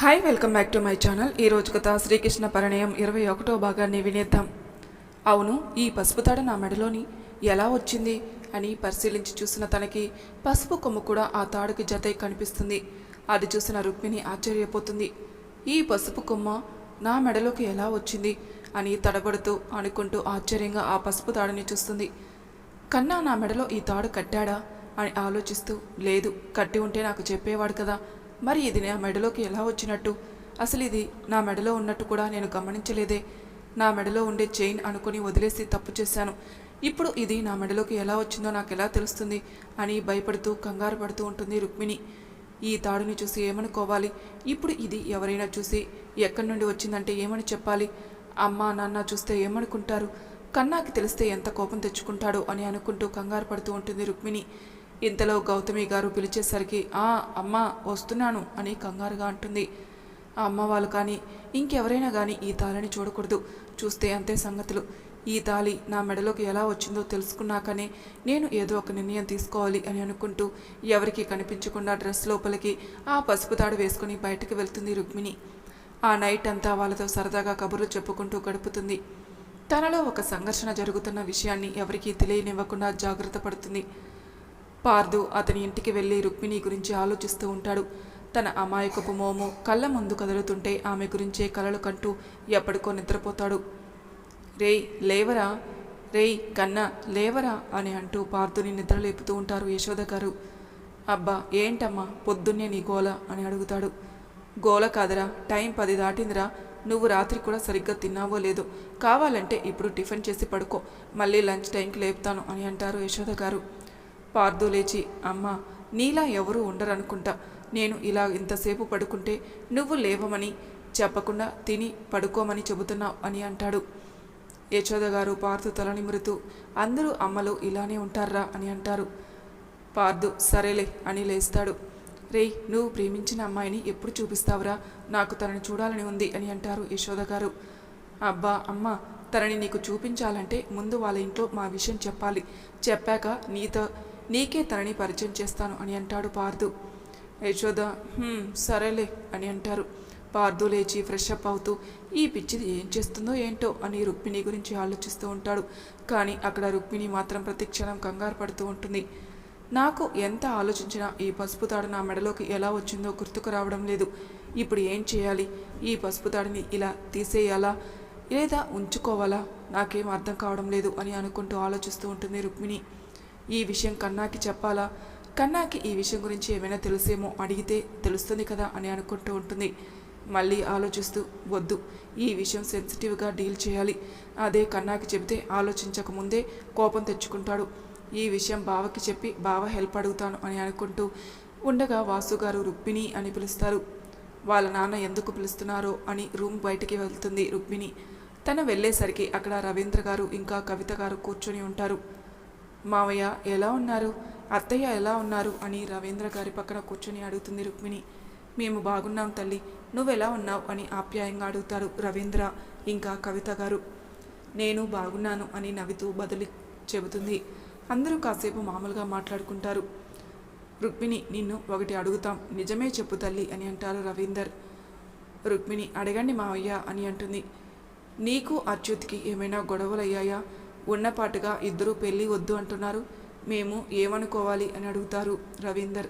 Hi welcome back to my channel ఈ రోజు కథ శ్రీకృష్ణ పరిణయం ఇరవై ఒకటో భాగాన్ని వినేద్దాం. అవును ఈ పసుపు తాడ నా మెడలోని ఎలా వచ్చింది అని పరిశీలించి చూసిన తనకి పసుపు కొమ్ము కూడా ఆ తాడుకి జతై కనిపిస్తుంది. అది చూసిన రుక్మిణి ఆశ్చర్యపోతుంది. ఈ పసుపు కొమ్మ నా మెడలోకి ఎలా వచ్చింది అని తడబడుతూ అనుకుంటూ ఆశ్చర్యంగా ఆ పసుపు తాడుని చూస్తుంది. కన్నా నా మెడలో ఈ తాడు కట్టాడా అని ఆలోచిస్తూ లేదు కట్టి ఉంటే నాకు చెప్పేవాడు కదా మరి ఇది నా మెడలోకి ఎలా వచ్చినట్టు? అసలు ఇది నా మెడలో ఉన్నట్టు కూడా నేను గమనించలేదే. నా మెడలో ఉండే చైన్ అనుకుని వదిలేసి తప్పు చేశాను. ఇప్పుడు ఇది నా మెడలోకి ఎలా వచ్చిందో నాకు ఎలా తెలుస్తుంది అని భయపడుతూ కంగారు పడుతూ ఉంటుంది రుక్మిణి. ఈ తాడుని చూసి ఏమనుకోవాలి? ఇప్పుడు ఇది ఎవరైనా చూసి ఎక్కడి నుండి వచ్చిందంటే ఏమని చెప్పాలి? అమ్మ నాన్న చూస్తే ఏమనుకుంటారు? కన్నాకి తెలిస్తే ఎంత కోపం తెచ్చుకుంటాడో అని అనుకుంటూ కంగారు పడుతూ ఉంటుంది రుక్మిణి. ఇంతలో గౌతమి గారు పిలిచేసరికి ఆ అమ్మ వస్తున్నాను అని కంగారుగా అంటుంది. ఆ అమ్మ వాళ్ళు కానీ ఇంకెవరైనా కానీ ఈ తాళిని చూడకూడదు. చూస్తే అంతే సంగతులు. ఈ తాళి నా మెడలోకి ఎలా వచ్చిందో తెలుసుకున్నాకనే నేను ఏదో ఒక నిర్ణయం తీసుకోవాలి అని అనుకుంటూ ఎవరికీ కనిపించకుండా డ్రెస్ లోపలికి ఆ పసుపు తాడు వేసుకుని బయటకు వెళ్తుంది రుక్మిణి. ఆ నైట్ అంతా వాళ్ళతో సరదాగా కబుర్లు చెప్పుకుంటూ గడుపుతుంది. తనలో ఒక సంఘర్షణ జరుగుతున్న విషయాన్ని ఎవరికీ తెలియనివ్వకుండా జాగ్రత్త పడుతుంది. పార్దు అతని ఇంటికి వెళ్ళి రుక్మిణి గురించి ఆలోచిస్తూ ఉంటాడు. తన అమాయకపు మోము కళ్ళ ముందు కదులుతుంటే ఆమె గురించే కలలు కంటూ ఎప్పటికో నిద్రపోతాడు. రేయ్ లేవరా? రేయ్ కన్నా లేవరా? అని అంటూ పార్థుని నిద్రలేపుతూ ఉంటారు యశోద గారు. అబ్బా ఏంటమ్మా? పొద్దున్నే నీ గోల? అని అడుగుతాడు. గోల కాదరా టైం పది దాటిందిరా. నువ్వు రాత్రి కూడా సరిగ్గా తిన్నావో లేదో? కావాలంటే ఇప్పుడు టిఫిన్ చేసి పడుకో. మళ్ళీ లంచ్ టైంకి లేపుతాను అని అంటారు యశోద గారు. పార్థు లేచి అమ్మా నీలా ఎవరూ ఉండరనుకుంటా. నేను ఇలా ఇంతసేపు పడుకుంటే నువ్వు లేవమని చెప్పకుండా తిని పడుకోమని చెబుతున్నావు అని అంటాడు. యశోద గారు పార్థు తలనిమురుతూ అందరూ అమ్మలు ఇలానే ఉంటారా అని అంటారు. పార్థు సరేలే అని లేస్తాడు. రేయ్ నువ్వు ప్రేమించిన అమ్మాయిని ఎప్పుడు చూపిస్తావురా? నాకు తనని చూడాలని ఉంది అని అంటారు యశోద గారు. అబ్బా అమ్మ తనని నీకు చూపించాలంటే ముందు వాళ్ళ ఇంట్లో మా విషయం చెప్పాలి. చెప్పాక నీతో నీకే తనని పరిచయం చేస్తాను అని అంటాడు పార్థు యశోద సరేలే అని అంటారు. పార్థు లేచి ఫ్రెష్ అప్ అవుతూ ఈ పిచ్చిది ఏం చేస్తుందో ఏంటో? అని రుక్మిణి గురించి ఆలోచిస్తూ ఉంటాడు. కానీ అక్కడ రుక్మిణి మాత్రం ప్రతిక్షణం కంగారు పడుతూ ఉంటుంది. నాకు ఎంత ఆలోచించినా ఈ పసుపు తాడు నా మెడలోకి ఎలా వచ్చిందో గుర్తుకు రావడం లేదు. ఇప్పుడు ఏం చేయాలి? ఈ పసుపు తాడిని ఇలా తీసేయాలా? లేదా ఉంచుకోవాలా? నాకేం అర్థం కావడం లేదు అని అనుకుంటూ ఆలోచిస్తూ ఉంటుంది రుక్మిణి. ఈ విషయం కన్నాకి చెప్పాలా? కన్నాకి ఈ విషయం గురించి ఏమైనా తెలుసేమో అడిగితే తెలుస్తుంది కదా అని అనుకుంటూ ఉంటుంది. మళ్ళీ ఆలోచిస్తూ వద్దు ఈ విషయం సెన్సిటివ్గా డీల్ చేయాలి. అదే కన్నాకి చెబితే ఆలోచించక ముందే కోపం తెచ్చుకుంటాడు. ఈ విషయం బావకి చెప్పి బావ హెల్ప్ అడుగుతాను అని అనుకుంటూ ఉండగా వాసు గారు రుక్మిణి అని పిలుస్తారు. వాళ్ళ నాన్న ఎందుకు పిలుస్తున్నారో అని రూమ్ బయటికి వెళ్తుంది రుక్మిణి. తను వెళ్ళేసరికి అక్కడ రవీంద్ర గారు ఇంకా కవిత గారు కూర్చొని ఉంటారు. మావయ్య ఎలా ఉన్నారు? అత్తయ్య ఎలా ఉన్నారు? అని రవీంద్ర గారి పక్కన కూర్చొని అడుగుతుంది రుక్మిణి. మేము బాగున్నాం తల్లి. నువ్వెలా ఉన్నావు? అని ఆప్యాయంగా అడుగుతారు రవీంద్ర ఇంకా కవిత గారు. నేను బాగున్నాను అని నవ్వుతూ బదులు చెబుతుంది. అందరూ కాసేపు మామూలుగా మాట్లాడుకుంటారు. రుక్మిణి నిన్ను ఒకటి అడుగుతాం. నిజమే చెప్పు తల్లి అని అంటారు రవీందర్. రుక్మిణి అడగండి మావయ్య అని అంటుంది. నీకు అచ్యుత్కి ఏమైనా గొడవలయ్యాయా? ఉన్నపాటుగా ఇద్దరూ పెళ్ళి వద్దు అంటున్నారు. మేము ఏమనుకోవాలి అని అడుగుతారు రవీందర్.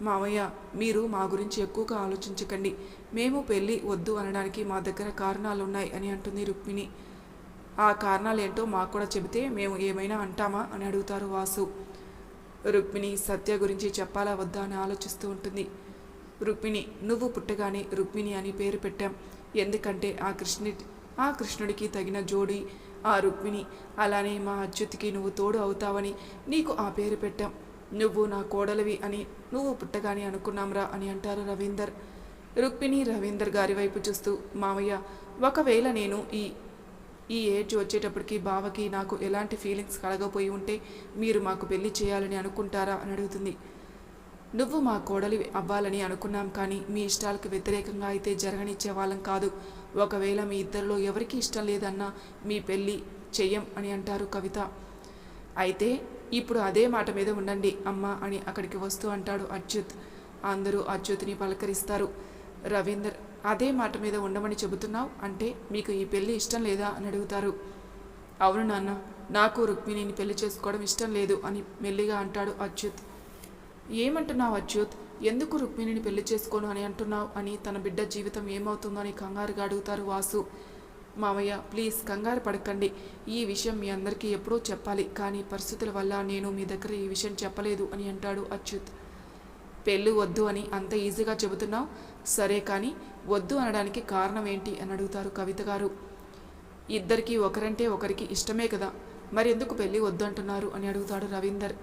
మావయ్య మీరు మా గురించి ఎక్కువగా ఆలోచించకండి. మేము పెళ్ళి వద్దు అనడానికి మా దగ్గర కారణాలు ఉన్నాయి అని అంటుంది రుక్మిణి. ఆ కారణాలు ఏంటో మాకు కూడా చెబితే మేము ఏమైనా అంటామా అని అడుగుతారు వాసు. రుక్మిణి సత్య గురించి చెప్పాలా వద్దా అని ఆలోచిస్తూ ఉంటుంది. రుక్మిణి నువ్వు పుట్టగానే రుక్మిణి అని పేరు పెట్టాం. ఎందుకంటే ఆ కృష్ణుడి ఆ కృష్ణుడికి తగిన జోడి ఆ రుక్మిణి అలానే మా అచ్యుతికి నువ్వు తోడు అవుతావని నీకు ఆ పేరు పెట్టాం. నువ్వు నా కోడలివి అని నువ్వు పుట్టగానే అనుకున్నాంరా అని అంటారు రవీందర్. రుక్మిణి రవీందర్ గారి వైపు చూస్తూ మామయ్య ఒకవేళ నేను ఈ ఈ ఏజ్ వచ్చేటప్పటికి బావకి నాకు ఎలాంటి ఫీలింగ్స్ కలగపోయి ఉంటే మీరు మాకు పెళ్ళి చేయాలని అనుకుంటారా? అని అడుగుతుంది. నువ్వు మా కోడలి అవ్వాలని అనుకున్నాం కానీ మీ ఇష్టాలకు వ్యతిరేకంగా అయితే జరగనిచ్చే వాళ్ళం కాదు. ఒకవేళ మీ ఇద్దరిలో ఎవరికి ఇష్టం లేదన్నా మీ పెళ్ళి చెయ్యం అని అంటారు కవిత. అయితే ఇప్పుడు అదే మాట మీద ఉండండి అమ్మ అని అక్కడికి వస్తూ అంటాడు అచ్యుత్. అందరూ అచ్యుత్ని పలకరిస్తారు. రవీందర్ అదే మాట మీద ఉండమని చెబుతున్నావు అంటే మీకు ఈ పెళ్ళి ఇష్టం లేదా అని అడుగుతారు. అవును నాన్న నాకు రుక్మిణిని పెళ్ళి చేసుకోవడం ఇష్టం లేదు అని మెల్లిగా అంటాడు అచ్యుత్. ఏమంటున్నావు అచ్యుత్? ఎందుకు రుక్మిణిని పెళ్ళి చేసుకోను అని అంటున్నావు? అని తన బిడ్డ జీవితం ఏమవుతుందో అని కంగారుగా అడుగుతారు వాసు. మామయ్య ప్లీజ్ కంగారు పడకండి. ఈ విషయం మీ అందరికీ ఎప్పుడూ చెప్పాలి. కానీ పరిస్థితుల వల్ల నేను మీ దగ్గర ఈ విషయం చెప్పలేదు అని అంటాడు అచ్యుత్. పెళ్ళి వద్దు అని అంత ఈజీగా చెబుతున్నావు? సరే కానీ వద్దు అనడానికి కారణం ఏంటి అని అడుగుతారు కవిత గారు. ఇద్దరికీ ఒకరంటే ఒకరికి ఇష్టమే కదా. మరెందుకు పెళ్ళి వద్దు అంటున్నారు అని అడుగుతాడు రవీందర్.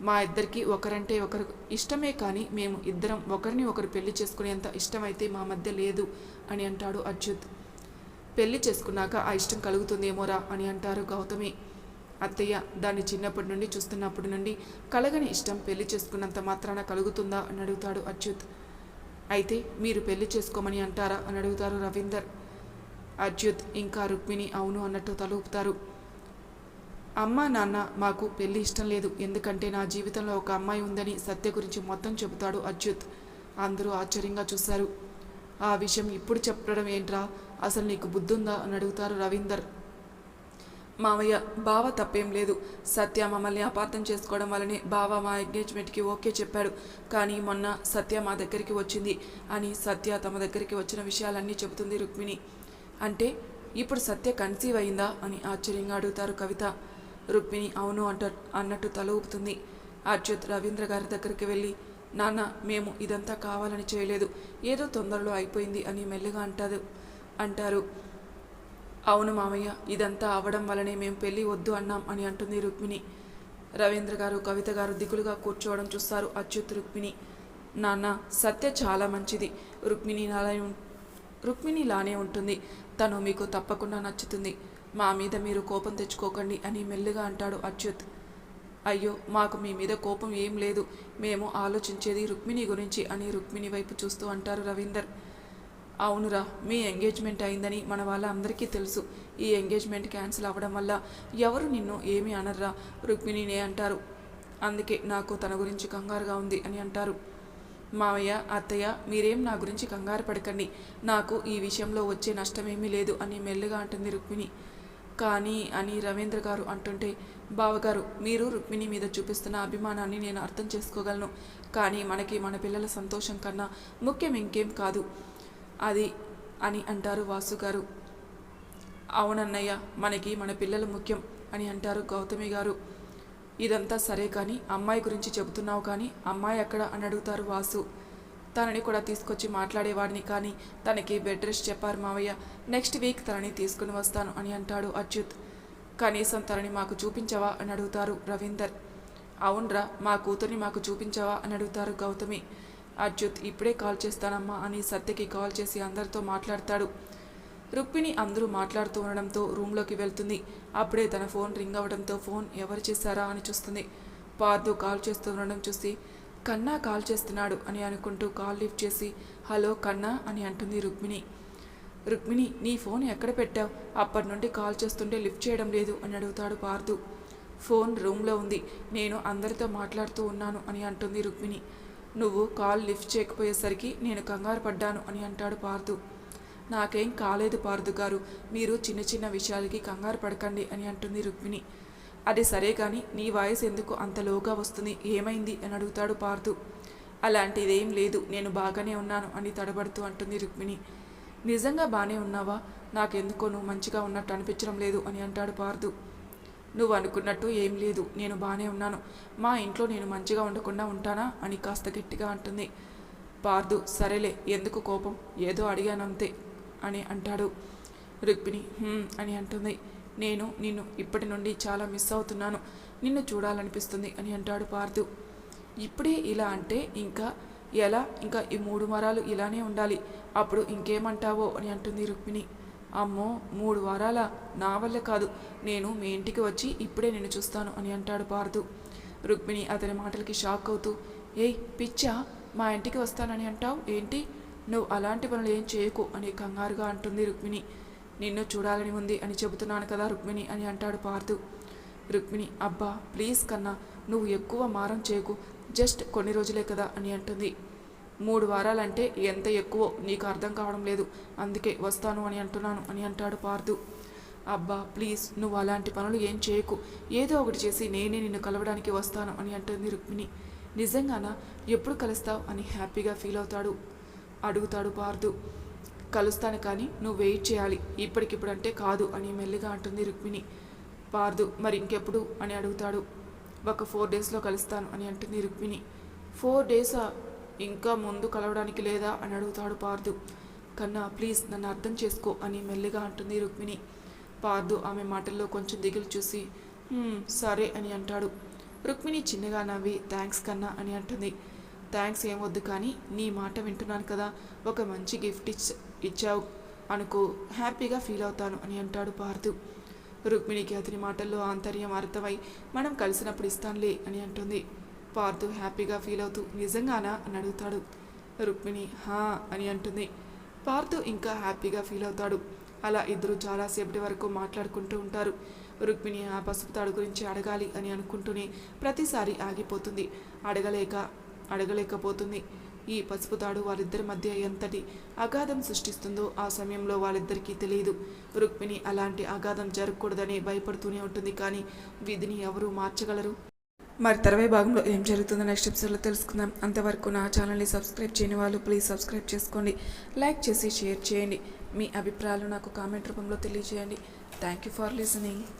మా ఇద్దరికి ఒకరంటే ఒకరు ఇష్టమే కానీ మేము ఇద్దరం ఒకరిని ఒకరు పెళ్ళి చేసుకునేంత ఇష్టమైతే మా మధ్య లేదు అని అంటాడు అచ్యుత్. పెళ్ళి చేసుకున్నాక ఆ ఇష్టం కలుగుతుందేమోరా అని అంటారు గౌతమి. అత్తయ్య దాన్ని చిన్నప్పటి నుండి చూస్తున్నప్పటి నుండి కలగని ఇష్టం పెళ్ళి చేసుకున్నంత మాత్రాన కలుగుతుందా అని అడుగుతాడు అచ్యుత్. అయితే మీరు పెళ్ళి చేసుకోమని అంటారా అని అడుగుతారు రవీందర్. అచ్యుత్ ఇంకా రుక్మిణి అవును అన్నట్టు తలుపుతారు. అమ్మ నాన్న మాకు పెళ్ళి ఇష్టం లేదు. ఎందుకంటే నా జీవితంలో ఒక అమ్మాయి ఉందని సత్య గురించి మొత్తం చెబుతాడు అచ్యుత్. అందరూ ఆశ్చర్యంగా చూశారు. ఆ విషయం ఇప్పుడు చెప్పడం ఏంట్రా? అసలు నీకు బుద్ధుందా? అని అడుగుతారు రవీందర్. మావయ్య బావ తప్పేం లేదు. సత్య మమ్మల్ని అపార్థం చేసుకోవడం వల్లనే బావ మా ఎంగేజ్మెంట్కి ఓకే చెప్పాడు. కానీ మొన్న సత్య మా దగ్గరికి వచ్చింది అని సత్య తమ దగ్గరికి వచ్చిన విషయాలన్నీ చెబుతుంది రుక్మిణి. అంటే ఇప్పుడు సత్య కన్సీవ్ అయిందా? అని ఆశ్చర్యంగా అడుగుతారు కవిత. రుక్మిణి అవును అంట అన్నట్టు తల ఊపుతుంది. అచ్యుత్ రవీంద్ర గారి దగ్గరికి వెళ్ళి నాన్న మేము ఇదంతా కావాలని చేయలేదు. ఏదో తొందరలో అయిపోయింది అని మెల్లగా అంటారు అంటారు. అవును మామయ్య ఇదంతా అవడం వల్లనే మేము పెళ్ళి వద్దు అన్నాం అని అంటుంది రుక్మిణి. రవీంద్ర గారు కవిత గారు దిగులుగా కూర్చోవడం చూస్తారు అచ్యుత్ రుక్మిణి. నాన్న సత్య చాలా మంచిది. రుక్మిణి నాలని ఉం- రుక్మిణి లానే ఉంటుంది. తను మీకు తప్పకుండా నచ్చుతుంది. మా మీద మీరు కోపం తెచ్చుకోకండి అని మెల్లిగా అంటాడు అచ్యుత్. అయ్యో మాకు మీ మీద కోపం ఏం లేదు. మేము ఆలోచించేది రుక్మిణి గురించి అని రుక్మిణి వైపు చూస్తూ అంటారు రవీందర్. అవునురా మీ ఎంగేజ్మెంట్ అయిందని మన వాళ్ళ అందరికీ తెలుసు. ఈ ఎంగేజ్మెంట్ క్యాన్సిల్ అవ్వడం వల్ల ఎవరు నిన్ను ఏమీ అనర్రా రుక్మిణినే అంటారు. అందుకే నాకు తన గురించి కంగారుగా ఉంది అని అంటారు. మావయ్య అత్తయ్య మీరేం నా గురించి కంగారు పడకండి. నాకు ఈ విషయంలో వచ్చే నష్టమేమీ లేదు అని మెల్లిగా అంటుంది రుక్మిణి. కానీ అని రవీంద్ర గారు అంటుంటే బావగారు మీరు రుక్మిణి మీద చూపిస్తున్న అభిమానాన్ని నేను అర్థం చేసుకోగలను. కానీ మనకి మన పిల్లల సంతోషం కన్నా ముఖ్యం ఇంకేం కాదు. అది అని అంటారు వాసు గారు అవునన్నయ్య మనకి మన పిల్లలు ముఖ్యం అని అంటారు గౌతమి గారు. ఇదంతా సరే కానీ అమ్మాయి గురించి చెబుతున్నావు కానీ అమ్మాయి ఎక్కడ? అని అడుగుతారు వాసు. తనని కూడా తీసుకొచ్చి మాట్లాడేవాడిని కానీ తనకి బెడ్ రెస్ట్ చెప్పారు మావయ్య. నెక్స్ట్ వీక్ తనని తీసుకుని వస్తాను అని అంటాడు అచ్యుత్. కనీసం తనని మాకు చూపించవా అని అడుగుతారు రవీందర్. అవునరా మా కూతుర్ని మాకు చూపించవా అని అడుగుతారు గౌతమి. అచ్యుత్ ఇప్పుడే కాల్ చేస్తానమ్మా అని సత్యకి కాల్ చేసి అందరితో మాట్లాడతాడు. రుక్మిణి అందరూ మాట్లాడుతూ ఉండడంతో రూమ్లోకి వెళ్తుంది. అప్పుడే తన ఫోన్ రింగ్ అవ్వడంతో ఫోన్ ఎవరు చేశారా అని చూస్తుంది. పార్దు కాల్ చేస్తూ ఉండడం చూసి కన్నా కాల్ చేస్తున్నాడు అని అనుకుంటూ కాల్ లిఫ్ట్ చేసి హలో కన్నా అని అంటుంది రుక్మిణి. రుక్మిణి నీ ఫోన్ ఎక్కడ పెట్టావు? అప్పటి నుండి కాల్ చేస్తుంటే లిఫ్ట్ చేయడం లేదు అని అడుగుతాడు పార్థు ఫోన్ రూమ్లో ఉంది. నేను అందరితో మాట్లాడుతూ ఉన్నాను అని అంటుంది రుక్మిణి. నువ్వు కాల్ లిఫ్ట్ చేయకపోయేసరికి నేను కంగారు పడ్డాను అని అంటాడు పార్థు నాకేం కాలేదు పార్థు గారు. మీరు చిన్న చిన్న విషయాలకి కంగారు పడకండి అని అంటుంది రుక్మిణి. అది సరే కానీ నీ వాయిస్ ఎందుకు అంత లోగా వస్తుంది? ఏమైంది? అని అడుగుతాడు పార్దు అలాంటిదేం లేదు. నేను బాగానే ఉన్నాను అని తడబడుతూ అంటుంది రుక్మిణి. నిజంగా బాగానే ఉన్నావా? నాకెందుకో నువ్వు మంచిగా ఉన్నట్టు అనిపించడం లేదు అని అంటాడు పార్దు నువ్వు అనుకున్నట్టు ఏం లేదు. నేను బాగానే ఉన్నాను. మా ఇంట్లో నేను మంచిగా ఉండకుండా ఉంటానా? అని కాస్త గట్టిగా అంటుంది. పార్దు సరేలే. ఎందుకు కోపం? ఏదో అడిగానంతే అని అంటాడు రుక్మిణి. అని అంటుంది. నేను నిన్ను ఇప్పటి నుండి చాలా మిస్ అవుతున్నాను. నిన్ను చూడాలనిపిస్తుంది అని అంటాడు పార్దు ఇప్పుడే ఇలా అంటే ఇంకా ఎలా? ఇంకా ఈ మూడు వారాలు ఇలానే ఉండాలి. అప్పుడు ఇంకేమంటావో అని అంటుంది రుక్మిణి. అమ్మో మూడు వారాల? నా వల్ల కాదు. నేను మీ ఇంటికి వచ్చి ఇప్పుడే నేను చూస్తాను అని అంటాడు పార్దు రుక్మిణి అతని మాటలకి షాక్ అవుతూ ఏయ్ పిచ్చా మా ఇంటికి వస్తానని అంటావు? ఏంటి? నువ్వు అలాంటి పనులు ఏం చేయకు అని కంగారుగా అంటుంది రుక్మిణి. నిన్ను చూడాలని ఉంది అని చెబుతున్నాను కదా రుక్మిణి అని అంటాడు పార్దు రుక్మిణి అబ్బా ప్లీజ్ కన్నా నువ్వు ఎక్కువ మారం చేయకు జస్ట్ కొన్ని రోజులే కదా అని అంటుంది. మూడు వారాలంటే ఎంత ఎక్కువ నీకు అర్థం కావడం లేదు అందుకే వస్తాను అని అంటున్నాను అని అంటాడు పార్థు. అబ్బా ప్లీజ్ నువ్వు అలాంటి పనులు ఏం చేయకు ఏదో ఒకటి చేసి నేనే నిన్ను కలవడానికి వస్తాను అని అంటుంది రుక్మిణి. నిజంగానా? ఎప్పుడు కలుస్తావు? అని హ్యాపీగా ఫీల్ అవుతాడు. అడుగుతాడు పార్థు. కలుస్తాను కానీ నువ్వు వెయిట్ చేయాలి. ఇప్పటికిప్పుడు అంటే కాదు అని మెల్లిగా అంటుంది రుక్మిణి. పార్దు మరి ఇంకెప్పుడు? అని అడుగుతాడు. ఒక ఫోర్ డేస్లో కలుస్తాను అని అంటుంది రుక్మిణి. ఫోర్ డేసా? ఇంకా ముందు కలవడానికి లేదా? అని అడుగుతాడు పార్దు. కన్నా ప్లీజ్ నన్ను అర్థం చేసుకో అని మెల్లిగా అంటుంది రుక్మిణి. పార్దు ఆమె మాటల్లో కొంచెం దిగులు చూసి సరే అని అంటాడు. రుక్మిణి చిన్నగా నవ్వి థ్యాంక్స్ కన్నా అని అంటుంది. థ్యాంక్స్ ఏం వద్దు కానీ నీ మాట వింటున్నాను కదా. ఒక మంచి గిఫ్ట్ ఇచ్చి ఇచ్చావు అనుకో హ్యాపీగా ఫీల్ అవుతాను అని అంటాడు పార్థు. రుక్మిణికి అతని మాటల్లో ఆంతర్యం అర్థమై మనం కలిసినప్పుడు ఇస్తానులే అని అంటుంది. పార్థు హ్యాపీగా ఫీల్ అవుతూ నిజంగానా? అని అడుగుతాడు. రుక్మిణి హా అని అంటుంది. పార్థు ఇంకా హ్యాపీగా ఫీల్ అవుతాడు. అలా ఇద్దరు చాలాసేపటి వరకు మాట్లాడుకుంటూ ఉంటారు. రుక్మిణి ఆ పసుపు తాడు గురించి అడగాలి అని అనుకుంటూనే ప్రతిసారి ఆగిపోతుంది. అడగలేక అడగలేకపోతుంది. ఈ పసుపు తాడు వాళ్ళిద్దరి మధ్య ఎంతటి అగాధం సృష్టిస్తుందో ఆ సమయంలో వాళ్ళిద్దరికీ తెలియదు. రుక్మిణి అలాంటి అగాధం జరగకూడదని భయపడుతూనే ఉంటుంది కానీ విధిని ఎవరూ మార్చగలరు? మరి తర్వే భాగంలో ఏం జరుగుతుందో నెక్స్ట్ ఎపిసోడ్లో తెలుసుకుందాం. అంతవరకు నా ఛానల్ని సబ్స్క్రైబ్ చేయని వాళ్ళు ప్లీజ్ సబ్స్క్రైబ్ చేసుకోండి. లైక్ చేసి షేర్ చేయండి. మీ అభిప్రాయాలు నాకు కామెంట్ రూపంలో తెలియజేయండి. Thank you for listening.